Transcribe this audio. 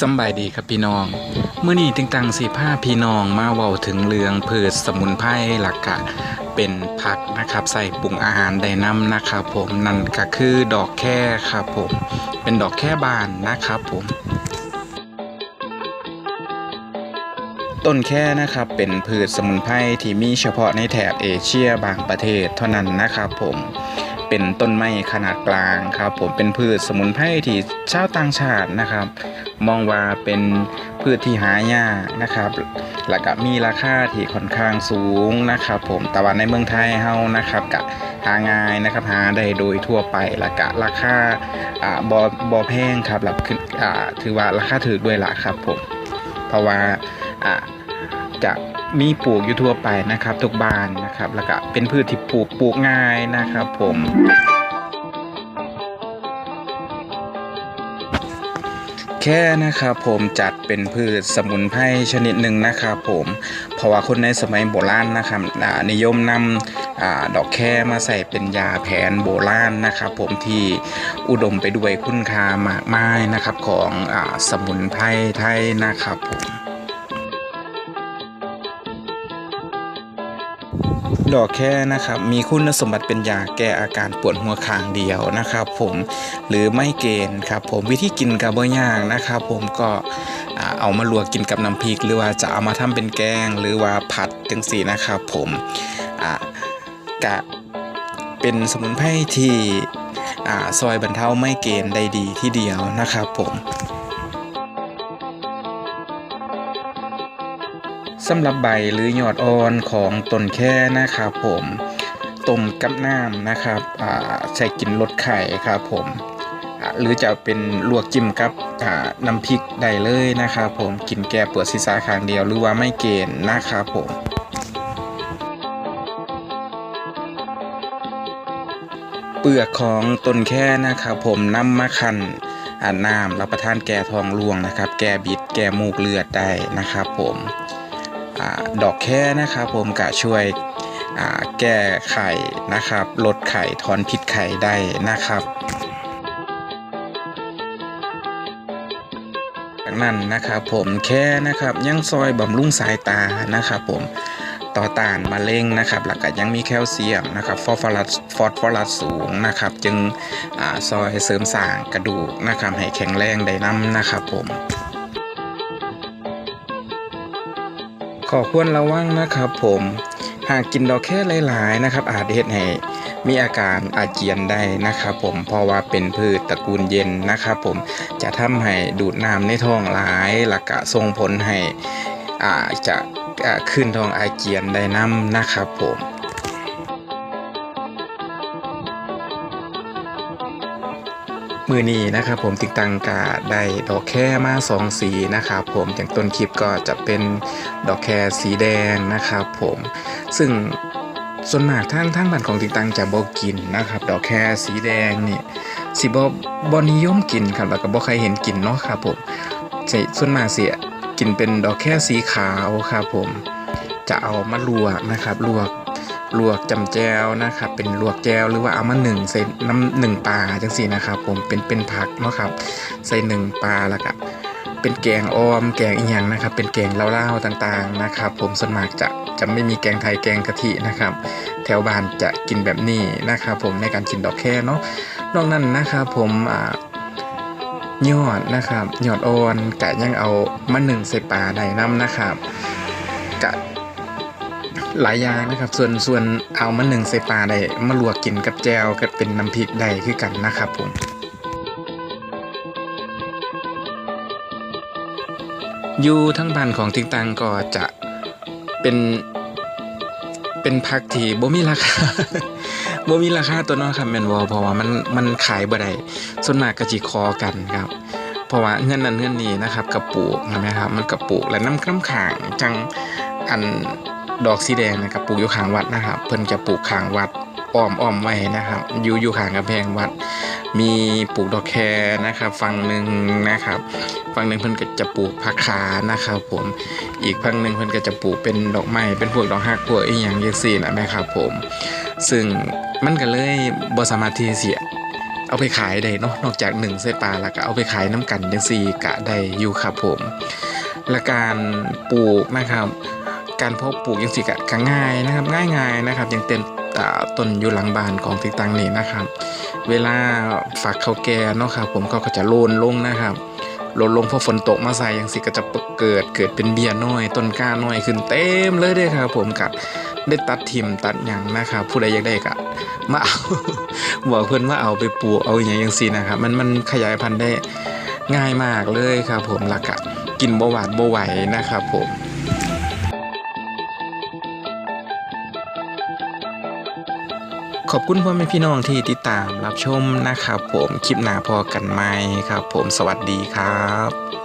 สบายดีครับพี่น้องเมื่อนี้ติงตังสีผ้าพี่น้องมาเว้าถึงเรื่องพืชสมุนไพรหลักกะเป็นผักนะครับใส่ปรุงอาหารได้น้ำนะครับผมนั่นก็คือดอกแค่ครับผม เป็นดอกแค่บานนะครับผมต้นแค่นะครับเป็นพืชสมุนไพรที่มีเฉพาะในแถบเอเชียบางประเทศเท่านั้นนะครับผม เป็นต้นไม้ขนาดกลางครับ ผมเป็นพืชสมุนไพรที่ชาวต่างชาตินะครับ มองว่าเป็นพืชที่หายากนะครับแล้วก็มีราคาที่ค่อนข้างสูงนะครับ ผมแต่ว่าในเมืองไทยเฮานะครับก็หาง่ายนะครับหาได้โดยทั่วไปแล้วก็ราคาอ่าบ่บ่แพงครับแล้วคืออ่าถือว่าราคาถูกด้วยละครับผมเพราะว่าอ่าจะ มีปลูกอยู่ทั่วไปนะครับทุกบ้านนะครับ แล้วก็เป็นพืชที่ปลูกปลูกง่ายนะครับผมแค่นะครับผมจัดเป็นพืชสมุนไพรชนิดหนึ่งนะครับผมเพราะว่าคนในสมัยโบราณนะครับนิยมนำอดอกแค่มาใส่เป็นยาแผนโบราณนะครับผมที่อุดมไปด้วยคุณค่ามากมายนะครับของอสมุนไพรไทยนะครับผม ดอกแค่นะครับมีคุณสมบัติเป็นยาแก้อาการปวดหัวข้างเดียวนะครับผมหรือไม่เกณฑ์ครับผมวิธีกินกับบ่ย่างนะครับผมก็เอามาลวกกินกับน้ำพริก หรือว่าจะเอามาทำเป็นแกง หรือว่าผัดจังสีนะครับผมกะเป็นสมุนไพรที่ซอยบรรเทาไม่เกณฑ์ได้ดีที่เดียวนะครับผม สำหรับใบหรือยอดอ่อนของต้นแค่นะครับผมต้มกับน้ำนะครับอ่าใช้กินลดไข่ครับผมหรือจะเป็นลวกจิ้มกับน้ำพริกได้เลยนะครับผมกินแก้ปวดศีรษะข้างเดียวหรือว่าไม่เกณฑ์นะครับผมเปลือกของต้นแค่นะครับผมนำมาคั้นอ่าน้ำรับประทานแก้ทองรวงนะครับ แก้บิดแก้มูกเลือดได้นะครับผม อดอกแค่นะครับผมก็ช่วยแก้ไข่นะครับ ลดไข่ถอนพิษไข่ได้นะครับจากนั้นนะครับผมแค่นะครับยังซอยบำรุงสายตานะครับผมต่อต้านมะเร็งนะครับแล้วก็ยังมีแคลเซียมนะครับฟอสฟอรัสฟอสฟอรัสสูงนะครับ จึงอซอยเสริมสร้างกระดูกนะครับให้แข็งแรงได้นำนะครับผม อควรระวังนะครับผมหากกินดอกแค่หลายๆนะครับ อาจเฮ็ดให้มีอาการอาเจียนได้นะครับผมเพราะว่าเป็นพืชตระกูลเย็นนะครับผมจะทำให้ดูดน้ำในท้องหลายหลักกะส่งผลให้อ่าจะขึ้นท้องอาเจียนได้น้ำนะครับผม มือนี้นะครับผมติดตังกาได้ดอกแค่มาสองสีนะครับผมอย่างต้นคลิปก็จะเป็นดอกแค่สีแดงนะครับผมซึ่งส่วนมากทางทางบ้านของติดตังจะบอกกินนะครับ ดอกแค่สีแดงนี่สิบ่บ่นิยมกินครับแล้วก็บ่ใครเห็นกินเนาะครับผมสิส่วนมากสิกินเป็นดอกแค่สีขาวครับผมจะเอามาลวกนะครับลวก ลวกจำแจวนะครับ เป็นลวกแจวหรือว่าเอามาหนึ่งใส่น้ำหนึ่งปลาจังสี่นะครับ ผมเป็นเป็นผักเนาะครับ ใส่หนึ่งปลาแล้วก็เป็นแกงออมแกงอีหยังนะครับ เป็นแกงเล่าๆต่างๆนะครับ ผมส่วนมากจะจะไม่มีแกงไทยแกงกะทินะครับ แถวบ้านจะกินแบบนี้นะครับ ผมในการกินดอกแค่เนาะนอกนั้นนะครับผมอ่ายอดนะครับยอดอ่อนกะยังเอามาหนึ่งใส่ปลาได้น้ำนะครับ หลายอย่างนะครับ ส่วนส่วนเอามาหนึ่งใส่ปลาได้มาลวกกินกับแจวกับเป็นน้ำพริกได้คือกันนะครับผมอยู่ทั้งบ้านของทิงตังก็จะเป็นเป็นผักที่บ่มีราคาบ่มีราคาตัวน้อยครับแม่นบ่เพราะว่ามันมันขายบ่ได้ส่วนมากก็สิคอกันครับ เพราะว่าเงินนั้นเงินนี้นะครับกระปุกนะครับ มันกระปุกและน้ำน้ำขางจังอัน ดอกสีแดงนะครับปลูกอยู่ข้างวัดนะครับ เพิ่นจะปลูกข้างวัดอ้อมอ้อมไว้นะครับ อยู่อยู่ข้างกำแพงวัด มีปลูกดอกแคนะครับฝั่งหนึ่งนะครับฝั่งหนึ่งเพิ่นก็จะปลูกผักขานะครับ ผมอีกฝั่งหนึ่งเพิ่นก็จะปลูกเป็นดอกไม้เป็นพวกดอกฮักพวกอีหยังจังซี่นะแม่ครับผม ซึ่งมันก็เลยบ่สามารถที่สิเอาไปขายได้เนาะนอกจากหนึ่งใส่ปลาแล้วก็เอาไปขายน้ำกันจังซี่กะได้อยู่ครับผมและการปลูกนะครับ การเพาะปลูกยังสิกะก็ง่ายนะครับ ง่ายง่ายนะครับย่างเต็มต้นอยู่หลังบ้านของทิกตังนี่นะครับ เวลาฝักเขาแก่เนาะครับผมเขาก็จะโลนลงนะครับโลนลงเพอฝนตกมาใส่ยังสิก็จะเกิดเกิดเป็นเบียร์น้อย ต้นก้าน้อยขึ้นเต็มเลยเด้อครับ ผมกับได้ตัดทิมตัดหยังนะครับ ผู้ใดอยากได้ก็มาเอาบอกเพื่อนว่าเอาไปปลูกเอาอย่างยังสินะครับ มันมันขยายพันธุ์ได้ง่ายมากเลยครับ ผมหลักกะกินบ่หวานบ่ไหวนะครับ ผม ขอบคุณพ่อแม่พี่น้องที่ติดตามรับชมนะครับ ผมคลิปหน้าพอกันไหมครับ ผมสวัสดีครับ